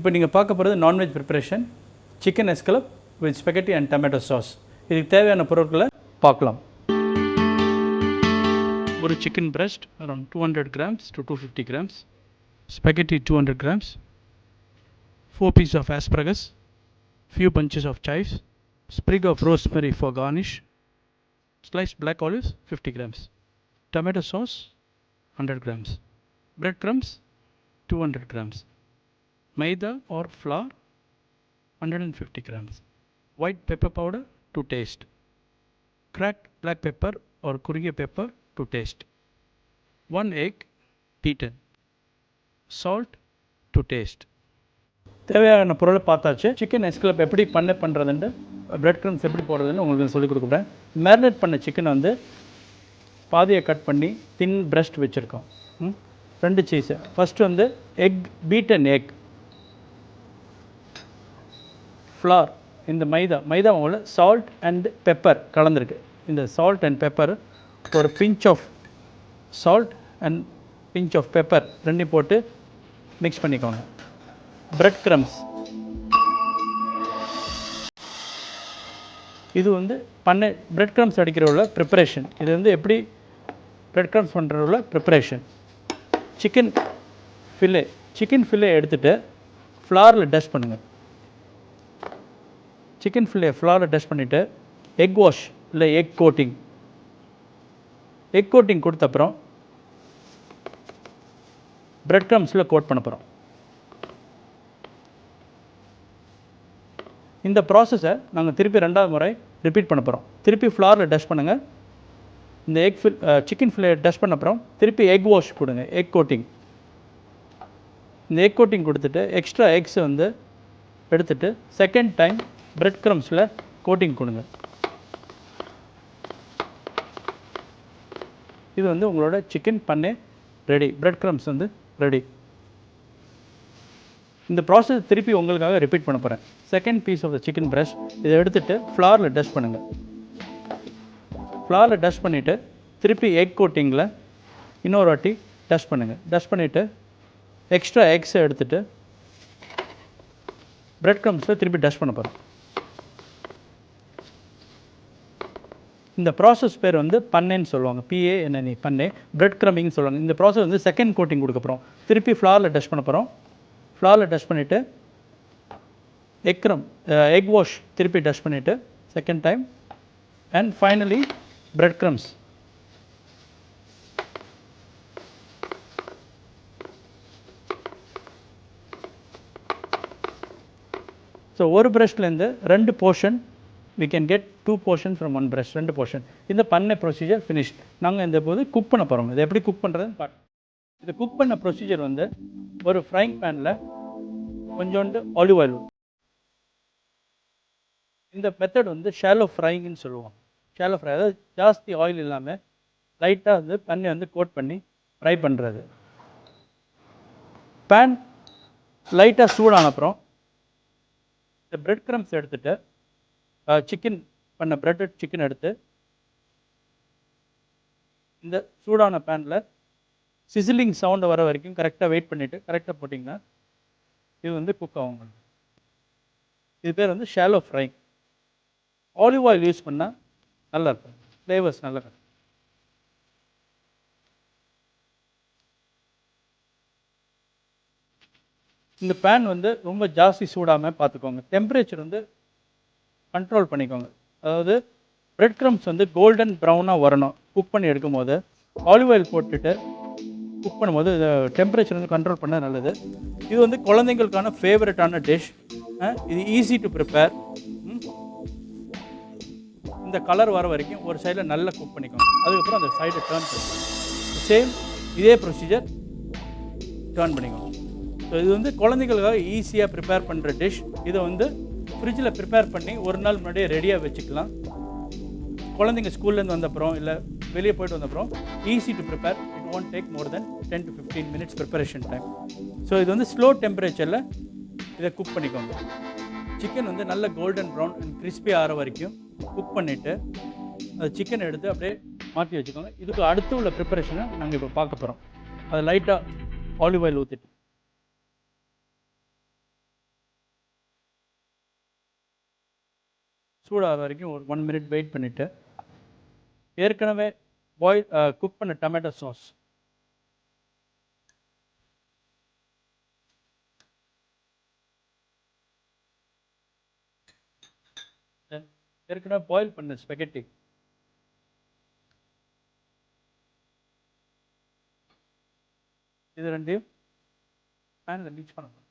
இப்போ நீங்கள் பார்க்க போகிறது non veg preparation chicken escalope with spaghetti and tomato sauce இதுக்கு தேவையான பொருட்களை பார்க்கலாம். ஒரு chicken breast around two hundred grams to two fifty grams spaghetti two hundred grams four piece of asparagus few bunches of chives sprig of rosemary slice garnish sliced fifty grams 50 sauce hundred grams 100 grams breadcrumbs 200 grams. Maida or flour 150 grams. White pepper powder to taste. Cracked black pepper or kurugiya pepper to taste. One egg beaten. Salt to taste. தேவையான பொருளை பார்த்தாச்சு. Chicken எஸ்கலப் எப்படி பண்ண பண்ணுறதுன்ட்டு bread crumbs எப்படி போடுறதுன்னு உங்களுக்கு சொல்லிக் கொடுக்குறேன் மேரினேட் பண்ண சிக்கனை வந்து பாதியை கட் பண்ணி தின் பிரஸ்ட் வச்சுருக்கோம். ம்? ரெண்டு சீஸு ஃபஸ்ட்டு வந்து எக் பீட்டன் எக் ஃப்ளார் இந்த மைதா மைதா மாவில் சால்ட் அண்ட் பெப்பர் கலந்துருக்கு. இந்த சால்ட் அண்ட் பெப்பர் ஒரு pinch of salt and pinch of pepper ரெண்டையும் போட்டு மிக்ஸ் பண்ணிக்கோங்க. பிரெட் க்ரம்ஸ் இது வந்து பண்ணை பிரெட் க்ரம்ஸ் அடிக்கிற உள்ள ப்ரிப்பரேஷன் இது வந்து எப்படி bread crumbs பண்ணுறவுள்ள preparation chicken fillet chicken fillet எடுத்துகிட்டு ஃப்ளாரில் டஸ்ட் பண்ணுங்கள் சிக்கன் ஃபில்லே ஃப்ளாரை டஸ்ட் பண்ணிவிட்டு எக் வாஷ் இல்லை எக் கோட்டிங் எக் கோட்டிங் கொடுத்த அப்புறம் பிரெட் க்ரம்ஸில் கோட் பண்ண போகிறோம் இந்த ப்ராசஸை நாங்கள் திருப்பி ரெண்டாவது முறை ரிப்பீட் பண்ண போகிறோம் திருப்பி ஃப்ளாரில் டஸ்ட் பண்ணுங்கள் இந்த எக் ஃபில் சிக்கன் ஃபில்லை டஸ்ட் பண்ண அப்புறம் திருப்பி எக் வாஷ் கொடுங்க எக் கோட்டிங் இந்த எக் கோட்டிங் கொடுத்துட்டு எக்ஸ்ட்ரா எக்ஸை வந்து எடுத்துகிட்டு செகண்ட் டைம் பிரெட் க்ரம்ஸில் கோட்டிங் கொடுங்க. இது வந்து உங்களோட சிக்கன் பண்ணே ரெடி பிரெட் க்ரம்ஸ் வந்து ரெடி இந்த ப்ராசஸ் திருப்பி உங்களுக்காக ரிப்பீட் பண்ண போகிறேன் second piece of the chicken brush இதை எடுத்துகிட்டு ஃப்ளாரில் டஸ்ட் பண்ணுங்கள் ஃப்ளாரில் டஸ்ட் பண்ணிவிட்டு திருப்பி எக் கோட்டிங்கில் இன்னொரு வாட்டி டஸ்ட் பண்ணுங்கள் டஸ்ட் பண்ணிவிட்டு எக்ஸ்ட்ரா எக்ஸை எடுத்துகிட்டு பிரெட் க்ரம்ஸில் திருப்பி டஸ்ட் பண்ண போகிறேன் இந்த ப்ராசஸ் பேர் வந்து பண்ணேன்னு சொல்லுவாங்க. பிஏ என்ன பண்ணே. பிரெட் க்ரமிங்னு சொல்லுவாங்க. இந்த ப்ராசஸ் வந்து செகண்ட் கோட்டிங் கொடுக்க போகிறோம் திருப்பி ஃப்ளாரில் டஸ்ட் பண்ண போகிறோம் ஃப்ளாரில் டஸ்ட் பண்ணிவிட்டு எக் க்ரம் எக் வாஷ் திருப்பி டஸ்ட் பண்ணிவிட்டு second time and finally bread crumbs so ஒரு ப்ரஷ்லேருந்து ரெண்டு portion we can get two portion from one breast ரெண்டு போர்ஷன் இந்த பண்ண ப்ரொசீஜர் ஃபினிஷ் நாங்கள் இந்த போது குக் பண்ண போகிறோம் இதை எப்படி குக் பண்ணுறதுன்னு பார்த்து இது குக் பண்ண ப்ரொசீஜர் வந்து ஒரு ஃப்ரைங் பேனில் கொஞ்சோண்டு ஆலிவ் ஆயில் இந்த மெத்தட் வந்து ஷேலோ ஃப்ரைங்னு சொல்லுவோம். ஷேலோ ஃப்ரை அதாவது ஜாஸ்தி ஆயில் இல்லாமல் லைட்டாக வந்து பண்ணை வந்து கோட் பண்ணி ஃப்ரை பண்ணுறது பேன் லைட்டாக சூடான அப்புறம் இந்த பிரெட் க்ரம்ஸ் எடுத்துகிட்டு சிக்கன் பண்ண ப்ரெட்டட் சிக்கன் எடுத்து இந்த சூடான பேனில் சிசிலிங் சவுண்டு வர வரைக்கும் கரெக்டாக வெயிட் பண்ணிவிட்டு கரெக்டாக போட்டிங்கன்னா இது வந்து குக் ஆகும் இது பேர் வந்து shallow fry olive oil use பண்ணால் நல்லா இருக்கும். ஃப்ளேவர்ஸ் நல்லா இருக்கும். இந்த பேன் வந்து ரொம்ப ஜாஸ்தி சூடாமல் பார்த்துக்கோங்க. டெம்பரேச்சர் வந்து கண்ட்ரோல் பண்ணிக்கோங்க. அதாவது பிரெட் க்ரம்ஸ் வந்து கோல்டன் ப்ரௌனாக வரணும். குக் பண்ணி எடுக்கும் போது ஆலிவ் ஆயில் போட்டுட்டு குக் பண்ணும்போது டெம்பரேச்சர் வந்து கண்ட்ரோல் பண்ண நல்லது. இது வந்து குழந்தைங்களுக்கான ஃபேவரட்டான டிஷ் இது ஈஸி டு ப்ரிப்பேர் இந்த கலர் வர வரைக்கும் ஒரு சைடில் நல்லா குக் பண்ணிக்கோங்க. அதுக்கப்புறம் அந்த சைடை டேர்ன் பண்ணிக்கோங்க சேம் இதே ப்ரொசீஜர் டேர்ன் பண்ணிக்கோங்க. ஸோ இது வந்து குழந்தைங்களுக்காக ஈஸியாக ப்ரிப்பேர் பண்ணுற டிஷ் இதை வந்து ஃப்ரிட்ஜில் ப்ரிப்பேர் பண்ணி ஒரு நாள் முன்னாடியே ரெடியாக வச்சுக்கலாம். குழந்தைங்க ஸ்கூல்லேருந்து வந்தப்புறம் இல்லை வெளியே போயிட்டு வந்தப்புறம் easy to prepare it won't take more than ten to fifteen minutes preparation time so இது வந்து ஸ்லோ டெம்பரேச்சரில் இதை குக் பண்ணிக்கோங்க. சிக்கன் வந்து நல்ல கோல்டன் ப்ரௌன் அண்ட் கிறிஸ்பி ஆகிற வரைக்கும் குக் பண்ணிவிட்டு அந்த சிக்கன் எடுத்து அப்படியே மாற்றி வச்சுக்கோங்க. இதுக்கு அடுத்து உள்ள ப்ரிப்பரேஷனை நாங்கள் இப்போ பார்க்க போகிறோம் அதை லைட்டாக ஆலிவ் ஆயில் ஊற்றிட்டு சூடாக வரைக்கும் ஒரு ஒன் மினிட் வெயிட் பண்ணிவிட்டு ஏற்கனவே பாயில் குக் பண்ண டொமேட்டோ சாஸ் ஏற்கனவே பாயில் பண்ண ஸ்பெகட்டி இது ரெண்டையும் பேனில் மிக்ஸ் பண்ணணும்.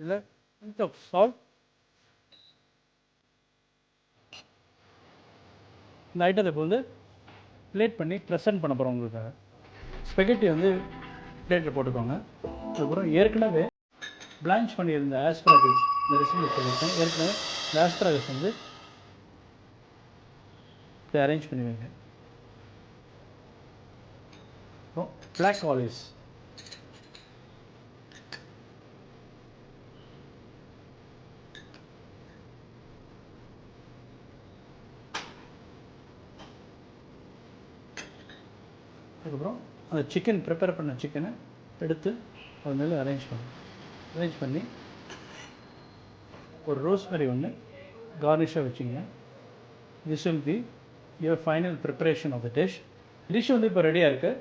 இதில் கொஞ்சம் சால்ட் இந்த ஐட்டத்தை இப்போ வந்து பிளேட் பண்ணி ப்ரெசென்ட் பண்ண போகிறோம் உங்களுக்காக. ஸ்பெகட்டி வந்து பிளேட்டில் போட்டுக்கோங்க. அதுக்கப்புறம் ஏற்கனவே பிளான்ச் பண்ணியிருந்த ஆஸ்ட்ராகஸ் இந்த ரெசிபி சொல்லியிருக்கேன் ஏற்கனவே இந்த ஆஸ்ட்ராகஸ் வந்து இதை அரேஞ்ச் பண்ணி வைங்க. அப்புறம் பிளாக் ஆலிவ்ஸ் அதுக்கப்புறம் அந்த சிக்கன் ப்ரிப்பேர் பண்ண சிக்கனை எடுத்து அது மேலே அரேஞ்ச் பண்ணணும் அரேஞ்ச் பண்ணி ஒரு ரோஸ்மெரி ஒன்று கார்னிஷாக வச்சிங்க. This will be your final preparation of the dish dish வந்து இப்போ ரெடியாக இருக்குது